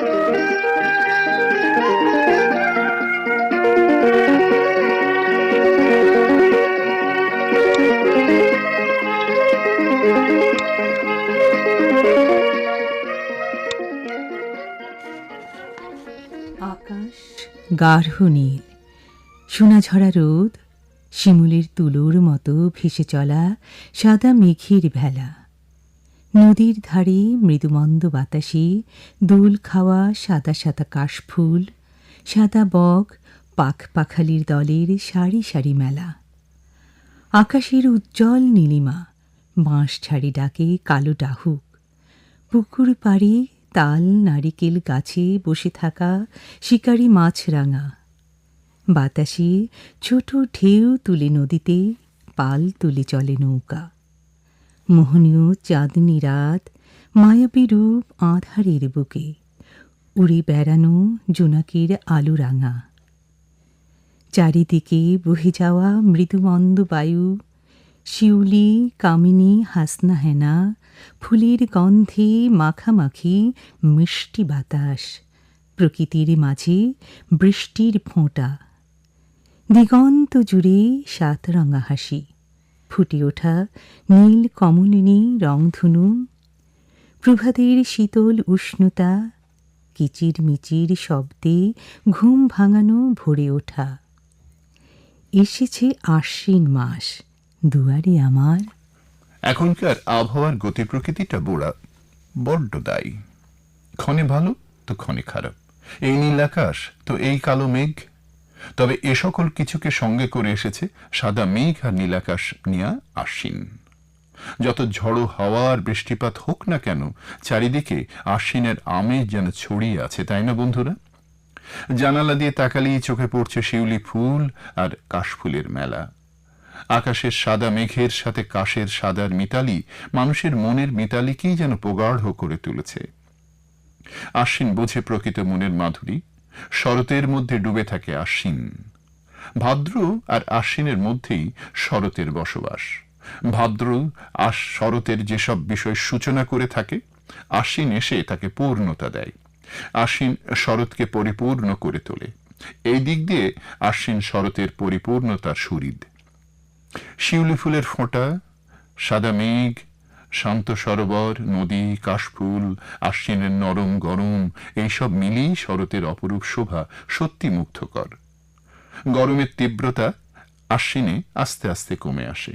আকাশ গাঢ় নীল সোনাঝরা রোদ শিমুলের তুলোর মতো ভেসে চলা সাদা মেঘের ভেলা। নদীর ধারে মৃদুমন্দ বাতাসে দোল খাওয়া সাদা সাদা কাশফুল, সাদা বক পাখ পাখালির দলের সারি সারি মেলা। আকাশের উজ্জ্বল নীলিমা, বাঁশ ছাড়ি ডাকে কালো ডাহুক। পুকুর পাড়ে তাল নারিকেল গাছে বসে থাকা শিকারি মাছরাঙা। বাতাসে ছোট ঢেউ তুলে নদীতে, পাল তুলে চলে নৌকা। মোহনীয় চাঁদনি রাত মায়াবী রূপ আধারের বুকে, উড়ে বেড়ানো জোনাকির আলো রাঙা চারিদিকে বহে যাওয়া মৃদুমন্দ বায়ু, শিউলি, কামিনী, হাসনা হেনা, ফুলের গন্ধে মাখামাখি মিষ্টি বাতাস, প্রকৃতির মাঝে বৃষ্টির ফোঁটা। দিগন্ত জুড়ে সাতরঙা হাসি। ফুটে ওঠা নীল কমলিনী রংধনু। প্রভাতের শীতল উষ্ণতা, কিচির মিচির শব্দে ঘুম ভাঙানো ভরে ওঠা। এসেছে আশ্বিন মাস, দুয়ারে আমার। এখনকার আবহাওয়ার গতি প্রকৃতিটা বোড়া, বড্ড দায়ী। ক্ষণে ভালো তো ক্ষণে খারাপ। এই নীল আকাশ তো এই কালো মেঘ তবে এ সকল কিছুকে সঙ্গে করে এসেছে সাদা মেঘ আর নীলাকাশ নিয়া আশ্বিন। যত ঝড়ো হাওয়া আর বৃষ্টিপাত হোক না কেন, চারিদিকে আশ্বিনের আমেজ যেন ছড়িয়ে আছে, তাই না বন্ধুরা? জানালা দিয়ে তাকালেই চোখে পড়ছে শিউলি ফুল আর কাশফুলের মেলা। আকাশের সাদা মেঘের সাথে কাশের সাদার মিতালি মানুষের মনের মিতালিকেই যেন প্রগাঢ় করে তুলেছে। আশ্বিন বোঝে প্রকৃত মনের মাধুরী শরতের মধ্যে ডুবে থাকে আশ্বিন। ভাদ্র আর আশ্বিনের মধ্যেই শরতের বসবাস। ভাদ্র আর শরতের যেসব বিষয় সূচনা করে থাকে, আশ্বিন এসে তাকে পূর্ণতা দেয়। আশ্বিন শরৎকে পরিপূর্ণ করে তোলে। এই দিক দিয়ে আশ্বিন শরতের পরিপূর্ণতা সুরিদ। শিউলি ফুলের ফোঁটা, সাদা মেঘ শান্ত সরোবর, নদী, কাশফুল, আশ্বিনের নরম গরম, এইসব মিলিয়েই শরতের অপরূপ শোভা সত্যি মুগ্ধকর। গরমের তীব্রতা আশ্বিনে আস্তে আস্তে কমে আসে।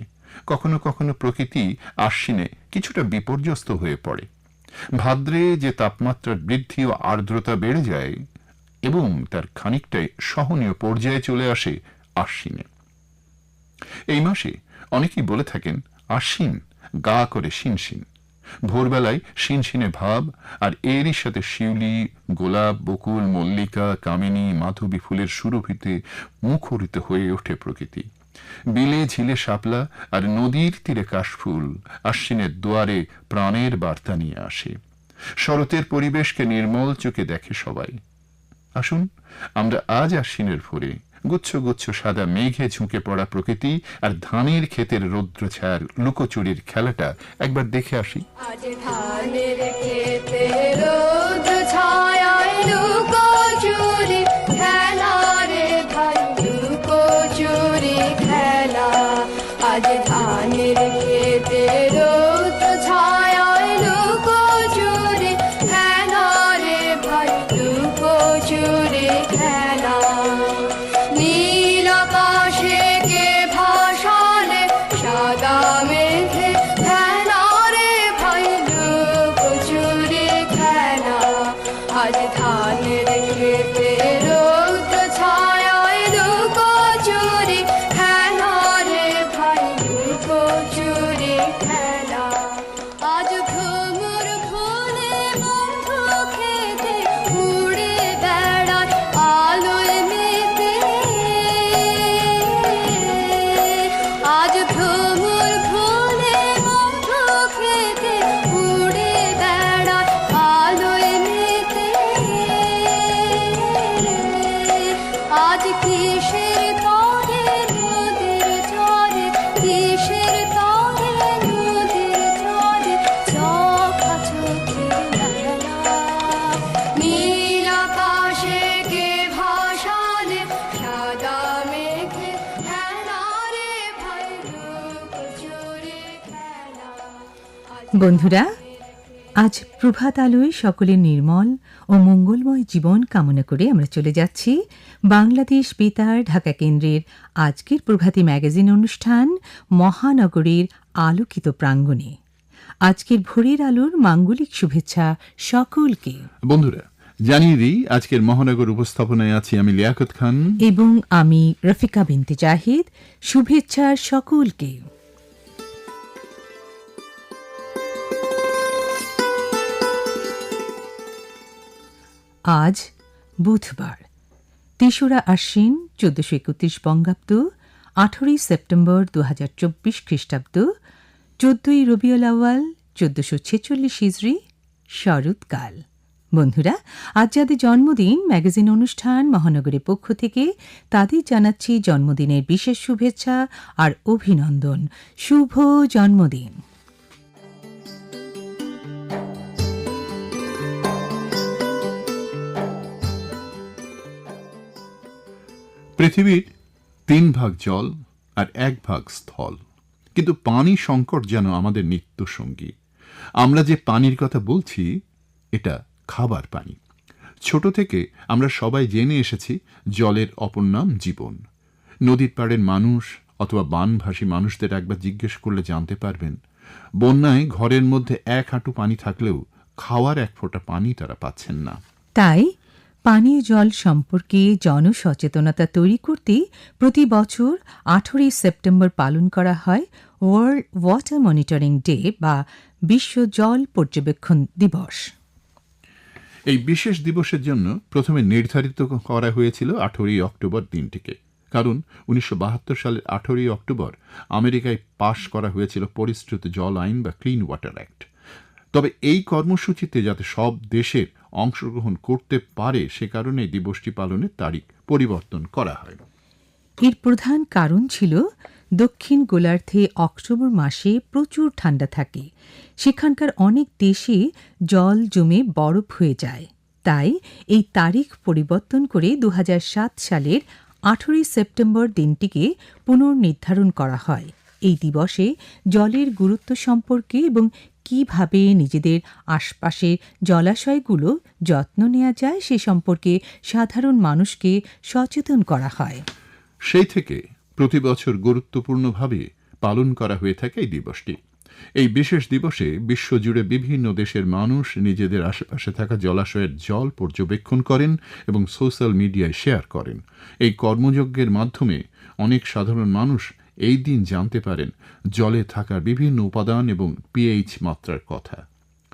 কখনো কখনো প্রকৃতি আশ্বিনে কিছুটা বিপর্যস্ত হয়ে পড়ে। ভাদ্রে যে তাপমাত্রার বৃদ্ধি ও আর্দ্রতা বেড়ে যায় এবং তার খানিকটাই সহনীয় পর্যায়ে চলে আসে আশ্বিনে। এই মাসে অনেকেই বলে থাকেন, আশ্বিন গা করে শিনশিন। ভোরবেলায় শিনশিনে ভাব, আর এরই সাথে শিউলি, গোলাপ, বকুল, মল্লিকা, কামিনী, মাধবী ফুলের সুরভিতে মুখরিত হয়ে ওঠে প্রকৃতি। বিলে ঝিলে শাপলা, আর নদীর তীরে কাশফুল আশ্বিনের দুয়ারে প্রাণের বার্তা নিয়ে আসে। শরতের পরিবেশকে নির্মল চোখে দেখে সবাই। আসুন, আমরা আজ আশ্বিনের ভোরে গুচ্ছ গুচ্ছ সাদা মেঘে ঝুঁকে পড়া প্রকৃতি আর ধানের ক্ষেতের রৌদ্র ছায়ার লুকোচুরির খেলাটা একবার দেখে আসি। আজ ধানের খেতে বন্ধুরা আজ প্রভাত আলোয় সকলের নির্মল ও মঙ্গলময় জীবন কামনা করে আমরা চলে যাচ্ছি বাংলাদেশ বেতার ঢাকা কেন্দ্রের আজকের প্রভাতী ম্যাগাজিন অনুষ্ঠান মহানগরীর আলোকিত প্রাঙ্গণে। আজকের ভোরের আলোর মাঙ্গলিক শুভেচ্ছা সকলকে। বন্ধুরা জানিয়ে দিই আজকের মহানগর উপস্থাপনায় আছি আমি লিয়াকত খান। এবং আমি রফিকা বিনতে জাহিদ। শুভেচ্ছা সকলকে। আজ বুধবার তেসরা আশ্বিন, চোদ্দশো একত্রিশ বঙ্গাব্দ, আঠেরোই সেপ্টেম্বর দু হাজার চব্বিশ খ্রিস্টাব্দ, চোদ্দই রবিউল আওয়াল চোদ্দশো ছেচল্লিশ হিজড়ি শরৎকাল বন্ধুরা, আজ যাদের জন্মদিন, ম্যাগাজিন অনুষ্ঠান, মহানগরের পক্ষ থেকে, তাদের জানাচ্ছি জন্মদিনের বিশেষ শুভেচ্ছা আর অভিনন্দন। শুভ জন্মদিন। পৃথিবীর তিন ভাগ জল আর এক ভাগ স্থল। কিন্তু পানি সংকট যেন আমাদের নিত্য সঙ্গী আমরা যে পানির কথা বলছি, এটা খাবার পানি। ছোট থেকে আমরা সবাই জেনে এসেছি জলের অপর নাম জীবন। নদীর পাড়ের মানুষ অথবা বানভাসী মানুষদের একবার জিজ্ঞেস করলে জানতে পারবেন, বন্যায় ঘরের মধ্যে এক হাঁটু পানি থাকলেও খাওয়ার এক ফোঁটা পানি তারা পাচ্ছেন না। তাই পানীয় জল সম্পর্কে জনসচেতনতা তৈরি করতে প্রতি বছর আঠেরোই সেপ্টেম্বর পালন করা হয় ওয়ার্ল্ড ওয়াটার মনিটরিং ডে বা বিশ্ব জল পর্যবেক্ষণ দিবস। এই বিশেষ দিবসের জন্য প্রথমে নির্ধারিত করা হয়েছিল আঠেরোই অক্টোবর দিনটিকে। কারণ উনিশশো বাহাত্তর সালের আঠেরোই অক্টোবর আমেরিকায় পাশ করা হয়েছিল পরিশ্রুত জল আইন বা ক্লিন ওয়াটার অ্যাক্ট। তবে এই কর্মসূচিতে যাতে সব দেশের অংশগ্রহণ করতে পারে, সে কারণে দিবসটি পালনের তারিখ পরিবর্তন করা হয়। এর প্রধান কারণ ছিল, দক্ষিণ গোলার্ধে অক্টোবর মাসে প্রচুর ঠান্ডা থাকে। সেখানকার অনেক দেশে জল জমে বরফ হয়ে যায়। তাই এই তারিখ পরিবর্তন করে দু হাজার সাত সালের আঠেরোই সেপ্টেম্বর দিনটিকে পুনর্নির্ধারণ করা হয়। এই দিবসে জলের গুরুত্ব সম্পর্কে এবং কীভাবে নিজেদের আশপাশের জলাশয়গুলো যত্ন নেওয়া যায় সে সম্পর্কে সাধারণ মানুষকে সচেতন করা হয়। সেই থেকে প্রতি বছর গুরুত্বপূর্ণভাবে পালন করা হয়ে থাকে এই দিবসটি। এই বিশেষ দিবসে বিশ্বজুড়ে বিভিন্ন দেশের মানুষ নিজেদের আশেপাশে থাকা জলাশয়ের জল পর্যবেক্ষণ করেন এবং সোশ্যাল মিডিয়ায় শেয়ার করেন। এই কর্মযজ্ঞের মাধ্যমে অনেক সাধারণ মানুষ এই দিন জানতে পারেন জলে থাকার বিভিন্ন উপাদান এবং পিএইচ মাত্রার কথা।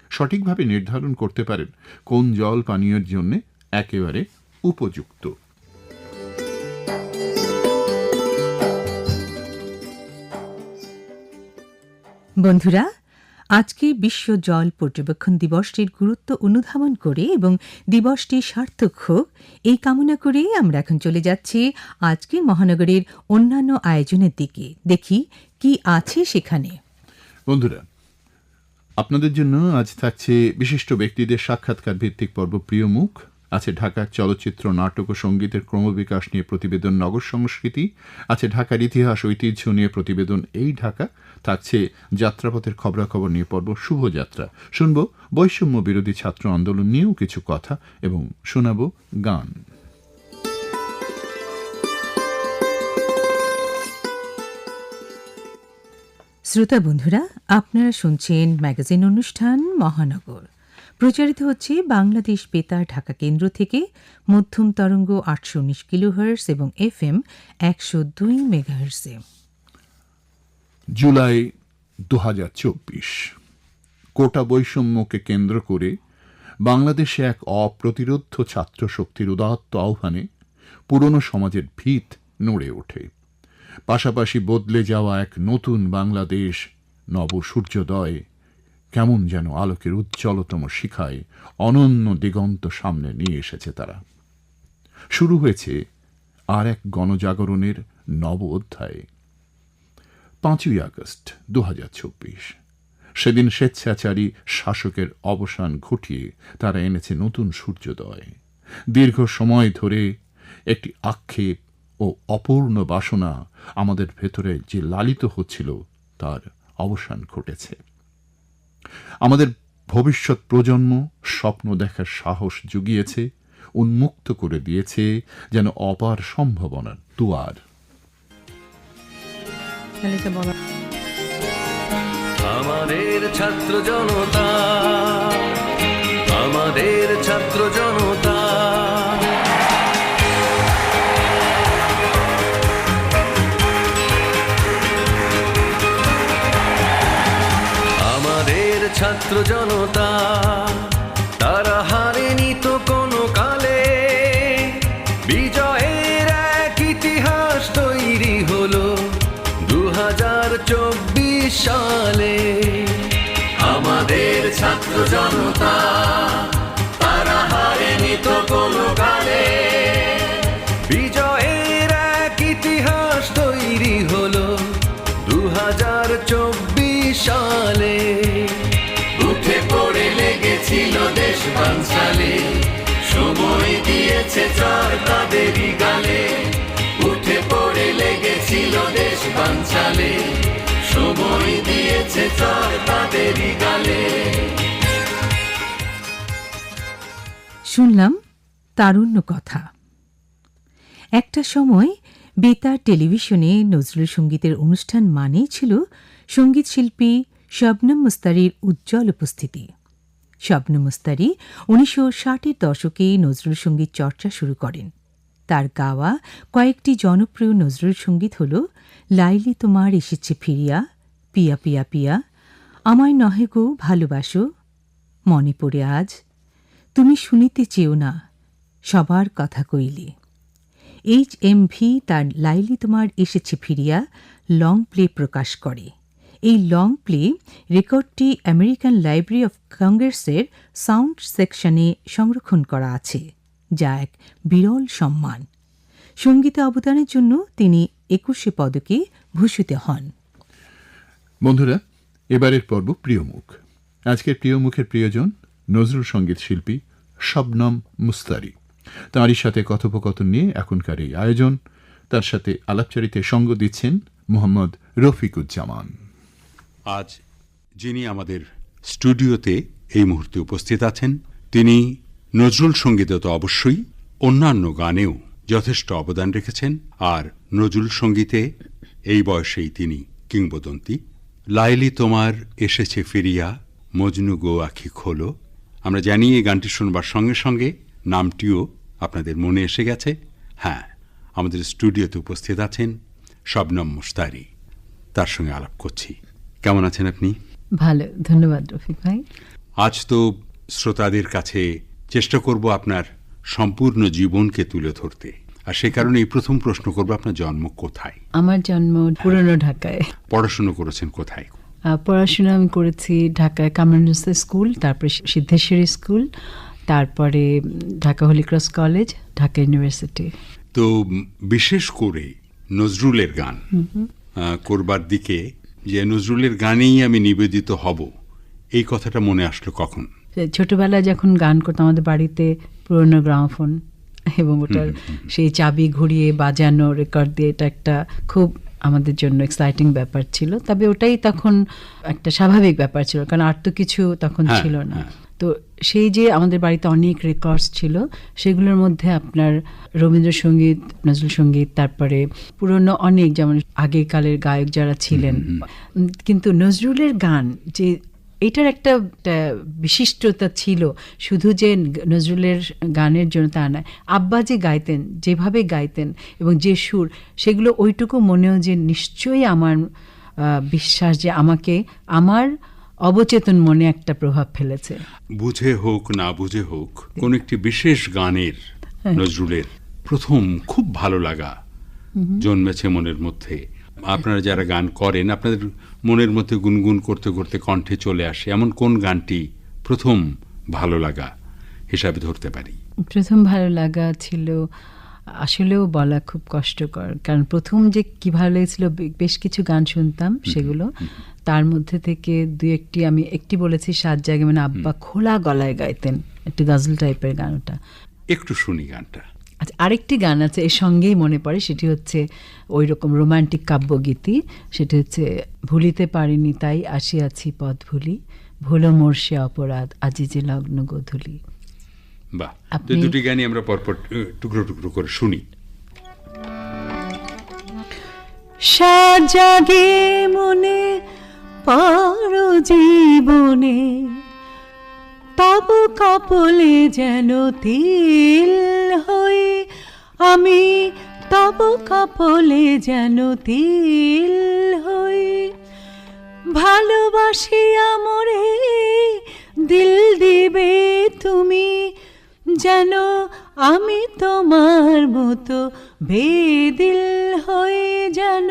সঠিকভাবে নির্ধারণ করতে পারেন কোন জল পানীয়ের জন্য একেবারে উপযুক্ত। বন্ধুরা আজকে বিশ্ব জল পর্যবেক্ষণ দিবসটির গুরুত্ব অনুধাবন করে এবং দিবসটি সার্থক হোক, এই কামনা করে আমরা এখন চলে যাচ্ছি আজকের মহানগরের অন্যান্য আয়োজনের দিকে। দেখি কি আছে সেখানে। বন্ধুরা, আপনাদের জন্য আজ থাকছে বিশিষ্ট ব্যক্তিদের সাক্ষাৎকার ভিত্তিক পর্ব প্রিয় মুখ। আছে ঢাকার চলচ্চিত্র, নাটক ও সঙ্গীতের ক্রমবিকাশ নিয়ে প্রতিবেদন নগর সংস্কৃতি। আছে ঢাকার ইতিহাস ঐতিহ্য নিয়ে প্রতিবেদন এই ঢাকা। থাকছে যাত্রাপথের খবরাখবর নিয়ে পর্ব শুভযাত্রা। শুনব বৈষম্য বিরোধী ছাত্র আন্দোলন নিয়েও কিছু কথা এবং শোনাব গান। শ্রোতা বন্ধুরা, আপনারা শুনছেন ম্যাগাজিন অনুষ্ঠান মহানগর। প্রচারিত হচ্ছে বাংলাদেশ বেতার ঢাকা কেন্দ্র থেকে মধ্যম তরঙ্গ আটশো উনিশ কিলোহার্স এবং এফ এম একশো দুই মেগাহার্সে জুলাই দু হাজার চব্বিশ। কোটা বৈষম্যকে কেন্দ্র করে বাংলাদেশে এক অপ্রতিরোধ ছাত্র শক্তির উদাত্ত আহ্বানে পুরনো সমাজের ভিত নড়ে ওঠে। পাশাপাশি বদলে যাওয়া এক নতুন বাংলাদেশ, নব সূর্যোদয়, কেমন যেন আলোকের উজ্জ্বলতম শিখায় অনন্য দিগন্ত সামনে নিয়ে এসেছে তারা। শুরু হয়েছে আর এক গণজাগরণের নব অধ্যায়। পাঁচই আগস্ট দু হাজার চব্বিশ। সেদিন স্বেচ্ছাচারী শাসকের অবসান ঘটিয়ে তারা এনেছে নতুন সূর্যোদয়। দীর্ঘ সময় ধরে একটি আক্ষেপ ও অপূর্ণ বাসনা আমাদের ভেতরে যে লালিত হচ্ছিল, তার অবসান ঘটেছে। আমাদের ভবিষ্যৎ প্রজন্ম স্বপ্ন দেখার সাহস জুগিয়েছে, উন্মুক্ত করে দিয়েছে, যেন অপার সম্ভাবনার দুয়ার বলা আমাদের ছাত্র জনতা আমাদের ছাত্র জনতা। দেশ বাঞ্চালে সময় দিয়েছে চর তাদেরই গালে। উঠে পড়ে লেগেছিল দেশ বাঞ্চালে, সময় দিয়েছে চর তাদেরই গালে। শুনলাম তারুণ্য কথা। একটা সময় বেতার টেলিভিশনে নজরুল সঙ্গীতের অনুষ্ঠান মানেই ছিল সংগীত শিল্পী শবনম মুস্তারির উজ্জ্বল উপস্থিতি। শবনম মুস্তারি উনিশশো ষাটের দশকে নজরুল সংগীত চর্চা শুরু করেন। তার গাওয়া কয়েকটি জনপ্রিয় নজরুল সংগীত হল লাইলি তোমার এসেছে ফিরিয়া, পিয়া পিয়া পিয়া, আমায় নহে গো ভালোবাসো, মনে পড়ে আজ, তুমি শুনিতে চেও না, সবার কথা কইলে। এইচ এম ভি তার লাইলি তোমার এসেছে ফিরিয়া লং প্লে প্রকাশ করে। এই লং প্লে রেকর্ডটি আমেরিকান লাইব্রেরি অফ কংগ্রেসের সাউন্ড সেকশনে সংরক্ষণ করা আছে, যা এক বিরল সম্মান। সঙ্গীতে অবদানের জন্য তিনি একুশে পদকে ভূষিত হন। বন্ধুরা, এবারের পর্ব প্রিয়মুখ আজকের প্রিয়মুখের প্রিয়জন নজরুল সংগীত শিল্পী শবনম মুস্তারি। তাঁরই সাথে কথোপকথন নিয়ে এখনকার এই আয়োজন। তার সাথে আলাপচারিতে সঙ্গ দিচ্ছেন মোহাম্মদ রফিকুজ্জামান। আজ যিনি আমাদের স্টুডিওতে এই মুহূর্তে উপস্থিত আছেন, তিনি নজরুল সঙ্গীতে তো অবশ্যই অন্যান্য গানেও যথেষ্ট অবদান রেখেছেন। আর নজরুল সঙ্গীতে এই বয়সেই তিনি কিংবদন্তি। লাইলি, তোমার এসেছে ফিরিয়া, মজনু গো আখি খোলো। আমরা জানি এই গানটি শুনবার সঙ্গে সঙ্গে নামটিও আপনাদের মনে এসে গেছে। হ্যাঁ আমাদের স্টুডিওতে উপস্থিত আছেন শবনম মুস্তারি তার সঙ্গে আলাপ করছি। কেমন আছেন আপনি? ভালো ধন্যবাদ রফিক ভাই। আজ তো শ্রোতাদের কাছে চেষ্টা করব আপনার সম্পূর্ণ জীবনকে তুলে ধরতে। আর সে কারণে এই প্রথম প্রশ্ন করব আপনার জন্ম কোথায়? আমার জন্ম পুরনো ঢাকায়। পড়াশুনো করেছেন কোথায়? পড়াশোনা আমি করেছি ঢাকায় কামারুন্স স্কুল তারপরে সিদ্ধেশ্বরী স্কুল তারপরে Dhaka Holy Cross college Dhaka university. তো বিশেষ করে নজরুলের গান করবার দিকে যে নজরুলের গানেই আমি নিবেদিত হব। এই কথাটা মনে আসলো কখন? ছোটবেলায় যখন গান করতাম আমাদের বাড়িতে পুরনো গ্রামফোন এবং ওটার সেই চাবি ঘুরিয়ে বাজানো রেকর্ড দিয়ে এটা একটা খুব আমাদের জন্য এক্সাইটিং ব্যাপার ছিল। তবে ওটাই তখন একটা স্বাভাবিক ব্যাপার ছিল কারণ আর তো কিছু তখন হ্যাঁ, ছিল না। হ্যাঁ। তো সেই যে আমাদের বাড়িতে অনেক রেকর্ডস ছিল সেগুলোর মধ্যে আপনার রবীন্দ্রসঙ্গীত নজরুল সংগীত তারপরে পুরনো অনেক যেমন আগেকালের গায়ক যারা ছিলেন। কিন্তু নজরুলের গান যে এটার একটা একটা বিশিষ্টতা ছিল শুধু যে নজরুলের গানের জন্য তা নয় আব্বা যে গাইতেন যেভাবে গাইতেন এবং যে সুর সেগুলো ওইটুকু মনেও যে নিশ্চয়ই আমার বিশ্বাস যে আমাকে আমার অবচেতন মনে একটা প্রভাব ফেলেছে। বুঝে হোক না বুঝে হোক কোন একটি বিশেষ গানের নজরুলের প্রথম খুব ভালো লাগা জন্মেছে মনের মধ্যে। আপনারা যারা গান করেন আপনাদের মনের মধ্যে গুনগুন করতে করতে কণ্ঠে চলে আসে। এমন কোন গানটি প্রথম ভালো লাগা হিসাবে ধরতে পারি? প্রথম ভালো লাগা ছিল আসলেও বলা খুব কষ্টকর। কারণ প্রথম যে কি ভালো লেগেছিল বেশ কিছু গান শুনতাম সেগুলো। তার মধ্যে থেকে দু একটি আমি একটি বলেছি সাত জায়গায় মানে আব্বা খোলা গলায় গাইতেন। একটি গজল টাইপের গান ওটা। একটু শুনি গানটা। আচ্ছা আরেকটি গান আছে এর সঙ্গেই মনে পড়ে সেটি হচ্ছে ওই রকম রোমান্টিক কাব্যগীতি। সেটি হচ্ছে ভুলিতে পারিনি তাই আসিয়াছি পথ ভুলি ভুলো মোর সে অপরাধ আজি যে লগ্ন গোধূলি। বাহ। তো দুটি গানই আমরা পরপর টুকরো টুকরো করে শুনি। সাজাগে মনে পার জীবনে তব কপলে যেন তিল হয়ে আমি তব কপলে যেন তিল হয়ে ভালোবাসিয়া মরে দিল দিবে তুমি যেন আমি তোমার মতো বেদিল হয়ে যেন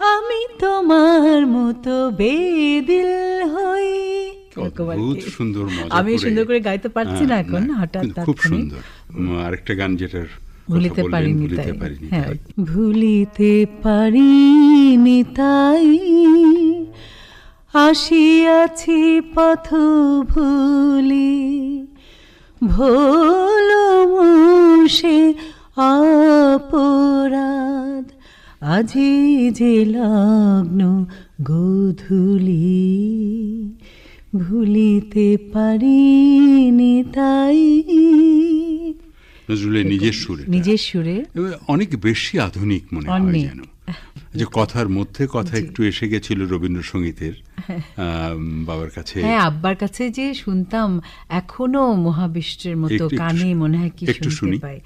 আমি তোমার মতো বেদিল আর সুন্দর আমি সুন্দর করে গাইতে পারছি না হ্যাঁ, এখন হঠাৎ খুব সুন্দর। আরেকটা গান যেটার ভুলিতে পারিনি হ্যাঁ তাই। ভুলিতে পারিনি তাই। আসিয়াছি পথ ভুলি ভোল সে অপরাধ। আজি যে লগ্ন গোধূলি ভুলিতে পারিনি তাই। নজরুলের নিজের সুরে। নিজের সুরে। অনেক বেশি আধুনিক মনে হয় যেন। যে কথার মধ্যে কথা একটু এসে গেছিল রবীন্দ্রসঙ্গীতের বাবার কাছে। হ্যাঁ আব্বার কাছে যে শুনতাম এখনও মহাবিশ্বের মতো কানে মনে হয় কি শুনতে শুনি। পাই।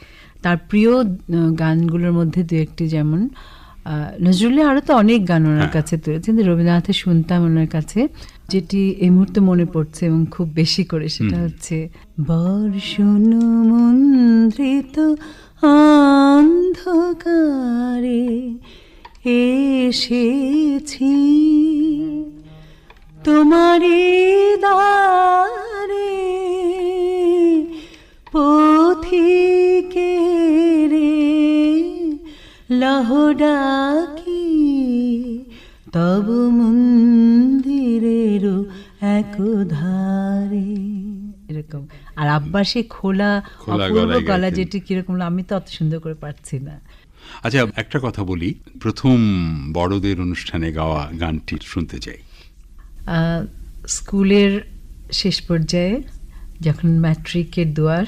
তার প্রিয় গানগুলোর মধ্যে দু একটি যেমন নজরুলের আরও তো অনেক গান ওনার হ্যাঁ। কাছে তুলেছে কিন্তু রবীন্দ্রনাথের শুনতাম ওনার কাছে যেটি এই মুহূর্তে মনে পড়ছে এবং খুব বেশি করে সেটা হচ্ছে বর্ষণ মন্দ্রিত অন্ধকারে এসেছি। তোমারি দারে পথিকে রে লহডাকি তব মন্দিরের এক ধারে। এরকম। আর আব্বা সে খোলা খোলা অপূর্ব গলা যেটি কীরকম আমি তো অত সুন্দর করে পারছি না। আচ্ছা একটা কথা বলি। প্রথম বড়দের অনুষ্ঠানে গাওয়া গানটি শুনতে চাই। স্কুলের শেষ পর্যায়ে যখন ম্যাট্রিকের দুয়ার।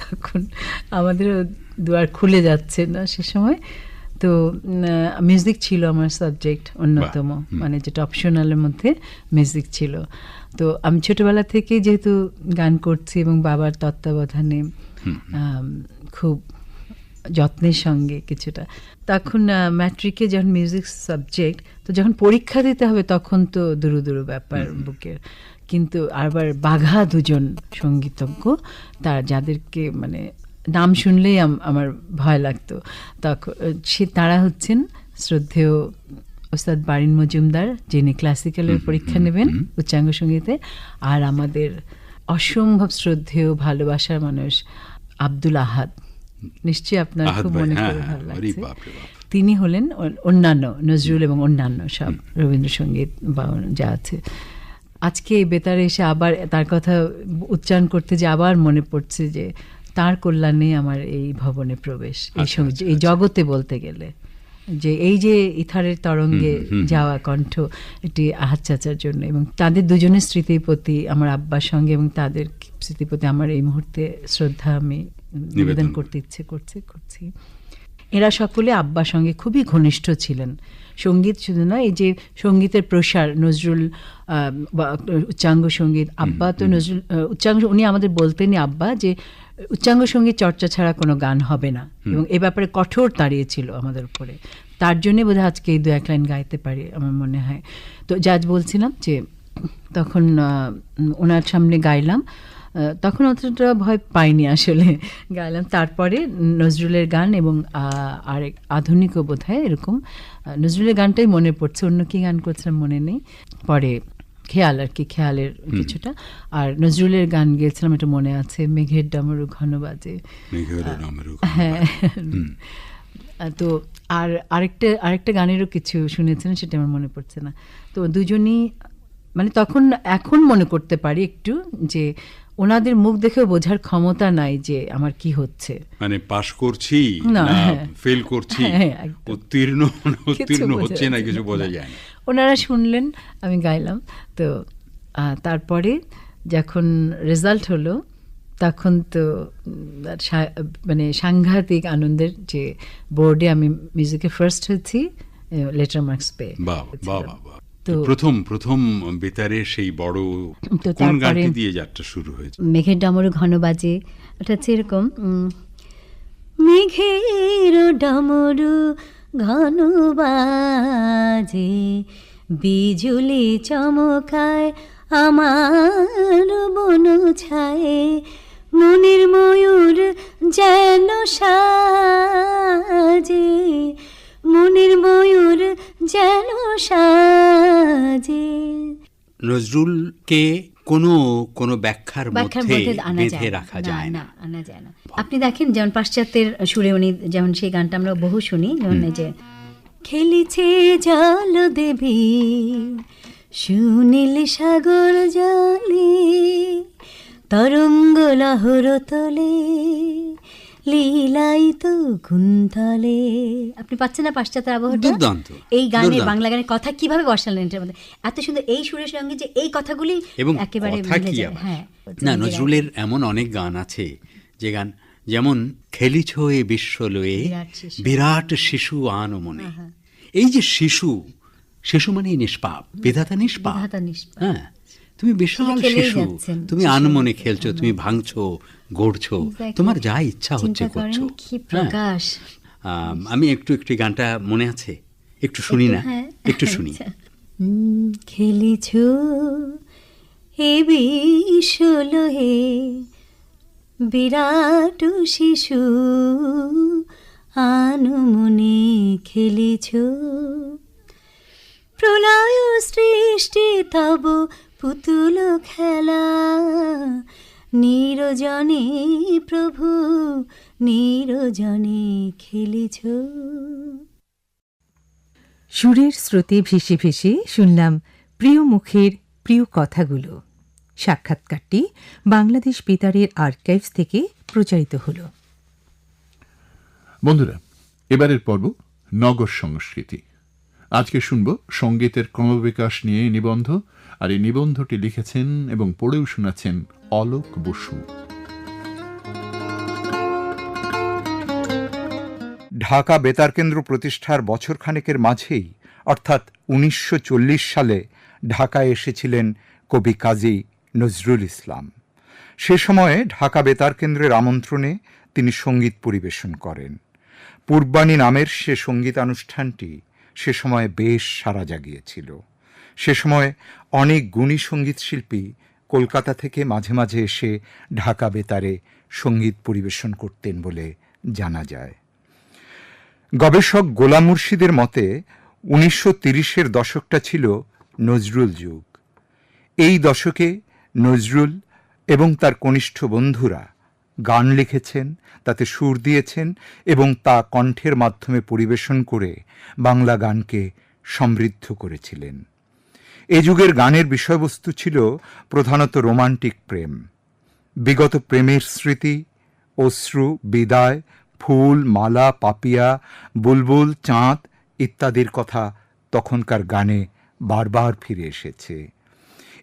তখন আমাদেরও দুয়ার খুলে যাচ্ছে না সে সময়। তো মিউজিক ছিল আমার সাবজেক্ট অন্যতম। মানে যেটা অপশনালের মধ্যে মিউজিক ছিল। তো আমি ছোটবেলা থেকে যেহেতু গান করছি এবং বাবার তত্ত্বাবধানে খুব যত্নের সঙ্গে কিছুটা। তখন ম্যাট্রিকে যখন মিউজিক সাবজেক্ট তো যখন পরীক্ষা দিতে হবে তখন তো দুরু দুরু ব্যাপার বুকের। কিন্তু আবার বাঘা দুজন সঙ্গীতজ্ঞ তার যাদেরকে মানে নাম শুনলেই আমার ভয় লাগতো। তখন সে তারা হচ্ছেন শ্রদ্ধেয় ওস্তাদ বারিন মজুমদার যিনি ক্লাসিক্যালের পরীক্ষা নেবেন উচ্চাঙ্গ সঙ্গীতে। আর আমাদের অসম্ভব শ্রদ্ধেয় ভালোবাসার মানুষ আব্দুল আহাদ। নিশ্চয়ই আপনার খুব মনে হ্যাঁ, করে হ্যাঁ, ভালো লাগছে। তিনি হলেন অন্যান্য নজরুল এবং অন্যান্য সব রবীন্দ্রসঙ্গীত বা যা আছে। আজকে এই বেতারে এসে আবার তার কথা উচ্চারণ করতে যে আবার মনে পড়ছে যে তার কল্যাণে আমার এই ভবনে প্রবেশ এই আচ্ছা, আচ্ছা, এই জগতে বলতে গেলে। যে এই যে ইথারের তরঙ্গে যাওয়া কণ্ঠ এটি আহাত চাচার জন্য এবং তাদের দুজনের স্মৃতির প্রতি আমার আব্বার সঙ্গে এবং তাদের স্মৃতির প্রতি আমার এই মুহূর্তে শ্রদ্ধা আমি নিবেদন করতে ইচ্ছে করছে করছি। এরা সকলে আব্বার সঙ্গে খুবই ঘনিষ্ঠ ছিলেন। সংগীত শুধু না এই যে সঙ্গীতের প্রসার নজরুল উচ্চাঙ্গ সংগীত আব্বা তো নজরুল উচ্চাঙ্গ উনি আমাদের বলতেনই আব্বা যে উচ্চাঙ্গ সংগীত চর্চা ছাড়া কোনো গান হবে না। এবং এ ব্যাপারে কঠোর তাড়িয়েছিল আমাদের উপরে। তার জন্যে বোধহয় আজকে এই দু এক লাইন গাইতে পারি আমার মনে হয়। তো জাজ বলছিলাম যে তখন ওনার সামনে গাইলাম তখন অতটা ভয় পাইনি আসলে। গাইলাম তারপরে নজরুলের গান এবং আরেক আধুনিকও বোধ হয় এরকম নজরুলের গানটাই মনে পড়ছে অন্য কি গান করছিলাম মনে নেই। পরে খেয়াল আর কি খেয়ালের কিছুটা। আর নজরুলের গান গেয়েছিলাম এটা মনে আছে মেঘের ডামরু ঘন বাজে। হ্যাঁ। তো আর আরেকটা আরেকটা গানেরও কিছু শুনেছেন সেটা আমার মনে পড়ছে না। তো দুজনই মানে তখন এখন মনে করতে পারি একটু যে ওনাদের মুখ দেখে বোঝার ক্ষমতা নাই যে আমার কি হচ্ছে। মানে পাশ করছি না, হ্যাঁ। ফেল করছি? হ্যাঁ, উত্তীর্ণ উত্তীর্ণ হচ্ছে না কিছু বোঝা যায় ওনারা শুনলেন আমি গাইলাম। তো তারপরে যখন রেজাল্ট হলো তখন তো মানে সাংঘাতিক আনন্দের যে বোর্ডে আমি মিউজিকে ফার্স্ট হয়েছি লেটার মার্কস পেয়ে বাহ বাহ। তো- প্রথম প্রথম বেতারের সেই বড় তো কোন গানটি দিয়ে যাত্রা শুরু হয়েছে? মেঘের ডমরু ঘন বাজে ওটা হচ্ছে এরকম মেঘের ডমরু ঘন বাজে বিজুলি চমকায় আমার বন ছায়ে মনের ময়ূর যেন সাজে মনের ময়ূর যেন সাজে। নজরুলকে কোনো কোনো ব্যাখ্যার মধ্যে বেঁধে রাখা যায় না। না আনা যায় না। আপনি দেখেন যেমন পাশ্চাত্যের সুরে উনি যেমন সেই গানটা আমরা বহু শুনি যেমন যে খেলিছে জল দেবী সুনীল সাগর জলে তরঙ্গ লহর তলে লীলাই তো কুন্তলে। আপনি পাচ্ছেন না পাশ্চাত্যের আবহাওয়াটা? দুর্দান্ত, এই গানে বাংলা গানের কথা কীভাবে বসালেন এটার মধ্যে? এত সুন্দর এই সুরের সঙ্গে যে এই কথাগুলি এবং একেবারে? হ্যাঁ না নজরুলের এমন অনেক গান আছে যে গান যেমন খেলিছ এ বিশ্ব লয়ে বিরাট শিশু। আন মনে। এই যে শিশু শিশু মানে নিষ্পাপ বিধাতা নিষ্পাপ। বিধাতা নিষ্পাপ। হ্যাঁ। তুমি বিশাল শিশু তুমি আনমনে খেলছো তুমি ভাঙছো গড়ছো তোমার যা ইচ্ছা হচ্ছে করছ। হ্যাঁ। আমি একটু একটু গানটা মনে আছে? একটু শুনি না? হ্যাঁ, একটু শুনি। আচ্ছা। খেলিছ বিশল হে বিরাট শিশু আনুমনে খেলিছ। প্রলয় সৃষ্টি তব পুতুল খেলা। নিরজনে প্রভু নিরজনে খেলেছ। সুরের স্রোতে ভেসে ভেসে শুনলাম প্রিয় মুখের প্রিয় কথাগুলো। সাক্ষাৎকারটি বাংলাদেশ বেতারের আর্কাইভস থেকে প্রচারিত হল। বন্ধুরা এবারের পর্ব নগর সংস্কৃতি। আজকে শুনব সঙ্গীতের ক্রমবিকাশ নিয়ে নিবন্ধ আর এই নিবন্ধটি লিখেছেন এবং পড়েও শোনাচ্ছেন অলোক বসু। ঢাকা বেতার কেন্দ্র প্রতিষ্ঠার বছরখানেকের মাঝেই, অর্থাৎ উনিশশো চল্লিশ সালে, ঢাকায় এসেছিলেন কবি কাজী নজরুল ইসলাম। সে সময়ে ঢাকা বেতার কেন্দ্রের আমন্ত্রণে তিনি সংগীত পরিবেশন করেন। পূর্বাণী নামের সে সঙ্গীতানুষ্ঠানটি সে সময়ে বেশ সারা জাগিয়েছিল। সে সময় অনেক গুণী সংগীত শিল্পী কলকাতা থেকে মাঝে মাঝে এসে ঢাকা বেতারে সংগীত পরিবেশন করতেন বলে জানা যায়। গবেষক গোলাম মুর্শিদের মতে, উনিশশো তিরিশের দশকটা ছিল নজরুল যুগ। এই দশকে নজরুল এবং তার কনিষ্ঠ বন্ধুরা গান লিখেছেন, তাতে সুর দিয়েছেন এবং তা কণ্ঠের মাধ্যমে পরিবেশন করে বাংলা গানকে সমৃদ্ধ করেছিলেন। এ যুগের গানের বিষয়বস্তু ছিল প্রধানত রোমান্টিক প্রেম। বিগত প্রেমের স্মৃতি, অশ্রু, বিদায়, ফুল, মালা, পাপিয়া, বুলবুল, চাঁদ ইত্যাদির কথা তখনকার গানে বারবার ফিরে এসেছে।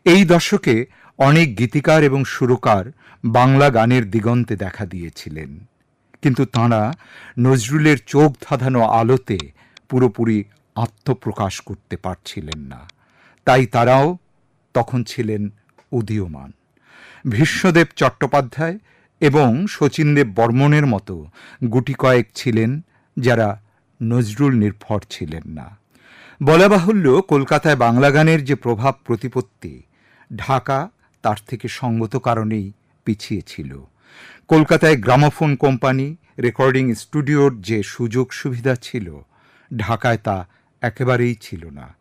এই দশকে অনেক গীতিকার এবং সুরকার বাংলা গানের দিগন্তে দেখা দিয়েছিলেন। কিন্তু তাঁরা নজরুলের চোখ ধাঁধানো আলোতে পুরোপুরি আত্মপ্রকাশ করতে পারছিলেন না। তাই তারাও তখন ছিলেন উদীয়মান। ভীষ্মদেব চট্টোপাধ্যায় এবং শচীনদেব বর্মনের মতো গুটি কয়েক ছিলেন যারা নজরুল নির্ভর ছিলেন না। বলা বাহুল্য কলকাতায় বাংলা গানের যে প্রভাব প্রতিপত্তি, ঢাকা তার থেকে সঙ্গত কারণেই পিছিয়ে ছিল। কলকাতায় গ্রামোফোন কোম্পানি, রেকর্ডিং স্টুডিওর যে সুযোগ সুবিধা ছিল, ঢাকায় তা একেবারেই ছিল না।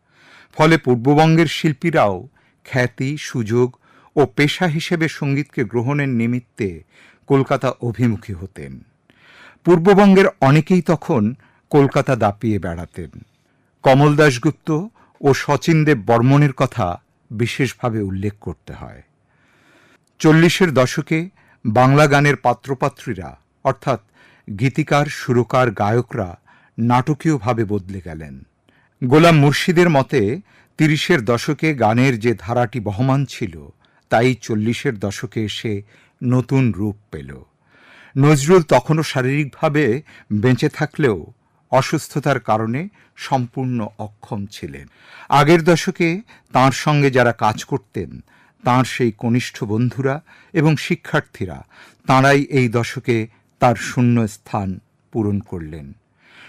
ফলে পূর্ববঙ্গের শিল্পীরাও খ্যাতি, সুযোগ ও পেশা হিসেবে সঙ্গীতকে গ্রহণের নিমিত্তে কলকাতা অভিমুখী হতেন। পূর্ববঙ্গের অনেকেই তখন কলকাতা দাপিয়ে বেড়াতেন। কমল দাশগুপ্ত ও শচীনদেব বর্মনের কথা বিশেষভাবে উল্লেখ করতে হয়। চল্লিশের দশকে বাংলা গানের পাত্রপাত্রীরা, অর্থাৎ গীতিকার, সুরকার, গায়করা নাটকীয়ভাবে বদলে গেলেন। গোলাম মুর্শিদের মতে, তিরিশের দশকে গানের যে ধারাটি বহমান ছিল, তাই চল্লিশের দশকে এসে নতুন রূপ পেল। নজরুল তখনও শারীরিকভাবে বেঁচে থাকলেও অসুস্থতার কারণে সম্পূর্ণ অক্ষম ছিলেন। আগের দশকে তার সঙ্গে যারা কাজ করতেন, তার সেই কনিষ্ঠ বন্ধুরা এবং শিক্ষার্থীরা, তাঁরাই এই দশকে তার শূন্য স্থান পূরণ করলেন।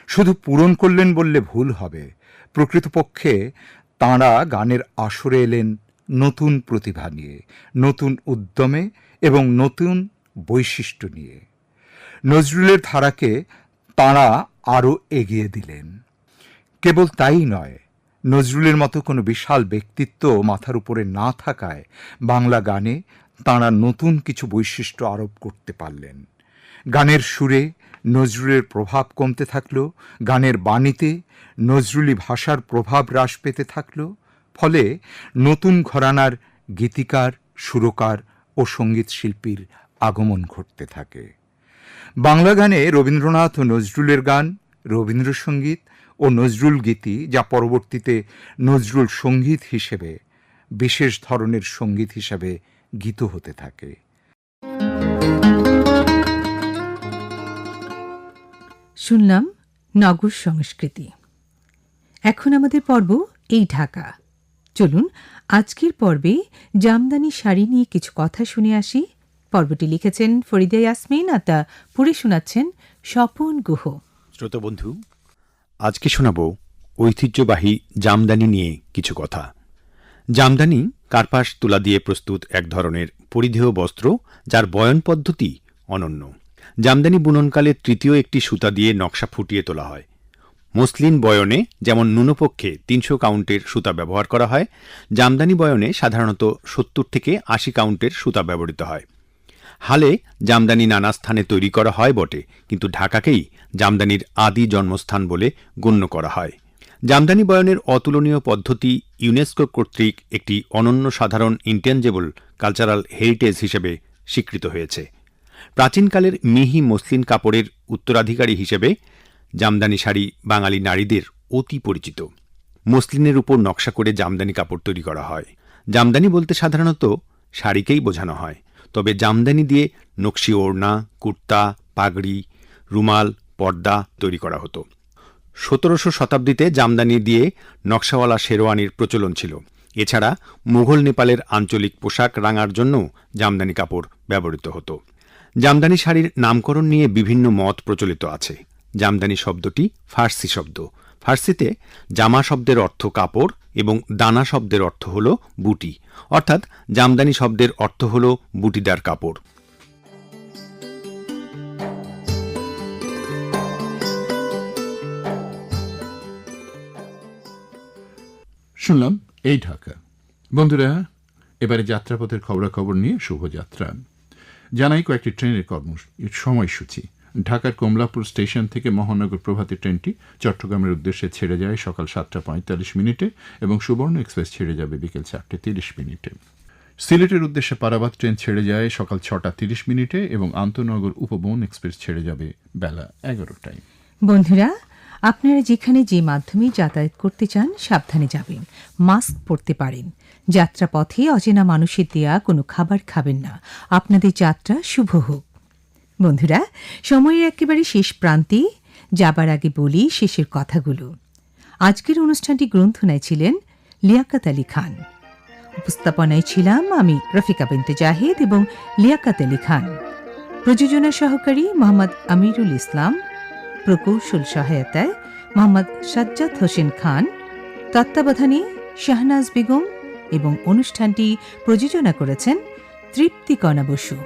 শুধু পূরণ করলেন বললে ভুল হবে প্রকৃতপক্ষে তাঁরা গানের আসরে এলেন নতুন প্রতিভা নিয়ে, নতুন উদ্যমে এবং নতুন বৈশিষ্ট্য নিয়ে। নজরুলের ধারাকে তাঁরা আরও এগিয়ে দিলেন। কেবল তাই নয়, নজরুলের মতো কোনো বিশাল ব্যক্তিত্ব মাথার উপরে না থাকায় বাংলা গানে তাঁরা নতুন কিছু বৈশিষ্ট্য আরোপ করতে পারলেন। গানের সুরে নজরুলের প্রভাব কমতে থাকল, গানের বাণীতে নজরুলি ভাষার প্রভাব হ্রাস পেতে থাকল, ফলে নতুন ঘরানার গীতিকার, সুরকার ও সংগীত শিল্পীর আগমন ঘটতে থাকে। বাংলা গানে রবীন্দ্রনাথ ও নজরুলের গান, রবীন্দ্রসঙ্গীত ও নজরুল গীতি, যা পরবর্তীতে নজরুল সংগীত হিসেবে, বিশেষ ধরনের সংগীত হিসাবে গীত হতে থাকে। শুনলাম নগর সংস্কৃতি। এখন আমাদের পর্ব এই ঢাকা। চলুন আজকের পর্বে জামদানি শাড়ি নিয়ে কিছু কথা শুনে আসি। পর্বটি লিখেছেন ফরিদা ইয়াসমিন আর তা পড়ে শোনাচ্ছেন স্বপন গুহ। শ্রোতবন্ধু আজকে শোনাব ঐতিহ্যবাহী জামদানি নিয়ে কিছু কথা। জামদানি কার্পাস তুলা দিয়ে প্রস্তুত এক ধরনের পরিধেয় বস্ত্র যার বয়ন পদ্ধতি অনন্য। জামদানি বুননকালে তৃতীয় একটি সুতা দিয়ে নকশা ফুটিয়ে তোলা হয়। মসলিন বয়নে যেমন ন্যূনপক্ষে তিনশো কাউন্টের সুতা ব্যবহার করা হয়, জামদানি বয়নে সাধারণত সত্তর থেকে আশি কাউন্টের সুতা ব্যবহৃত হয়। হালে জামদানি নানা স্থানে তৈরি করা হয় বটে, কিন্তু ঢাকাকেই জামদানির আদি জন্মস্থান বলে গণ্য করা হয়। জামদানি বয়নের অতুলনীয় পদ্ধতি ইউনেস্কো কর্তৃক একটি অনন্য সাধারণ ইন্টেঞ্জেবল কালচারাল হেরিটেজ হিসেবে স্বীকৃত হয়েছে। প্রাচীনকালের মিহি মসলিন কাপড়ের উত্তরাধিকারী হিসেবে জামদানি শাড়ি বাঙালি নারীদের অতি পরিচিত। মসলিনের উপর নকশা করে জামদানি কাপড় তৈরি করা হয়। জামদানি বলতে সাধারণত শাড়িকেই বোঝানো হয়। তবে জামদানি দিয়ে নকশি ওড়না, কুর্তা, পাগড়ি, রুমাল, পর্দা তৈরি করা হতো। সতেরোশো শতাব্দীতে জামদানি দিয়ে নকশাওয়ালা শেরওয়ানির প্রচলন ছিল। এছাড়া মুঘল নেপালের আঞ্চলিক পোশাক রাঙার জন্য জামদানি কাপড় ব্যবহৃত হতো। জামদানি শাড়ির নামকরণ নিয়ে বিভিন্ন মত প্রচলিত আছে। জামদানি শব্দটি ফার্সি শব্দ। ফার্সিতে জামা শব্দের অর্থ কাপড় এবং দানা শব্দের অর্থ হল বুটি। অর্থাৎ জামদানি শব্দের অর্থ হল বুটিদার কাপড়। শুনলাম, এই ঢাকা। বন্ধুরা, এবারে যাত্রাপথের খবরাখবর নিয়ে শুভযাত্রা। জানাই কয়েকটি ট্রেনের কর্ম সময়সূচি। ঢাকার কমলাপুর স্টেশন থেকে মহানগর প্রভাতী ট্রেনটি চট্টগ্রামের উদ্দেশ্যে ছেড়ে যায় সকাল সাতটা পঁয়তাল্লিশ মিনিটে এবং সুবর্ণ এক্সপ্রেস ছেড়ে যাবে বিকেল চারটে তিরিশ মিনিটে। সিলেটের উদ্দেশ্যে পারাবাদ ট্রেন ছেড়ে যায় সকাল ছটা তিরিশ মিনিটে এবং আন্তনগর উপবন এক্সপ্রেস ছেড়ে যাবে বেলা এগারোটায়। বন্ধুরা আপনারা যেখানে যে মাধ্যমে যাতায়াত করতে চান, সাবধানে যাবেন। মাস্ক পরতে পারেন। যাত্রাপথে অচেনা মানুষের দেয়া কোনো খাবার খাবেন না। আপনাদের যাত্রা শুভ হোক। বন্ধুরা, সময়ের একেবারে শেষ প্রান্তে যাবার আগে বলি শেষের কথাগুলো। আজকের অনুষ্ঠানটি গ্রন্থনায় ছিলেন লিয়াকাত আলী খান। উপস্থাপনায় ছিলাম আমি, রফিকা বিনতে জাহিদ এবং লিয়াকাত আলী খান। প্রযোজনা সহকারী মোহাম্মদ আমিরুল ইসলাম। প্রকৌশল সহায়তায় মোহাম্মদ সাজ্জাদ হোসেন খান, তত্ত্বাবধানে শাহনাজ বেগম এবং অনুষ্ঠানটি প্রযোজনা করেছেন তৃপ্তি কণা বসু।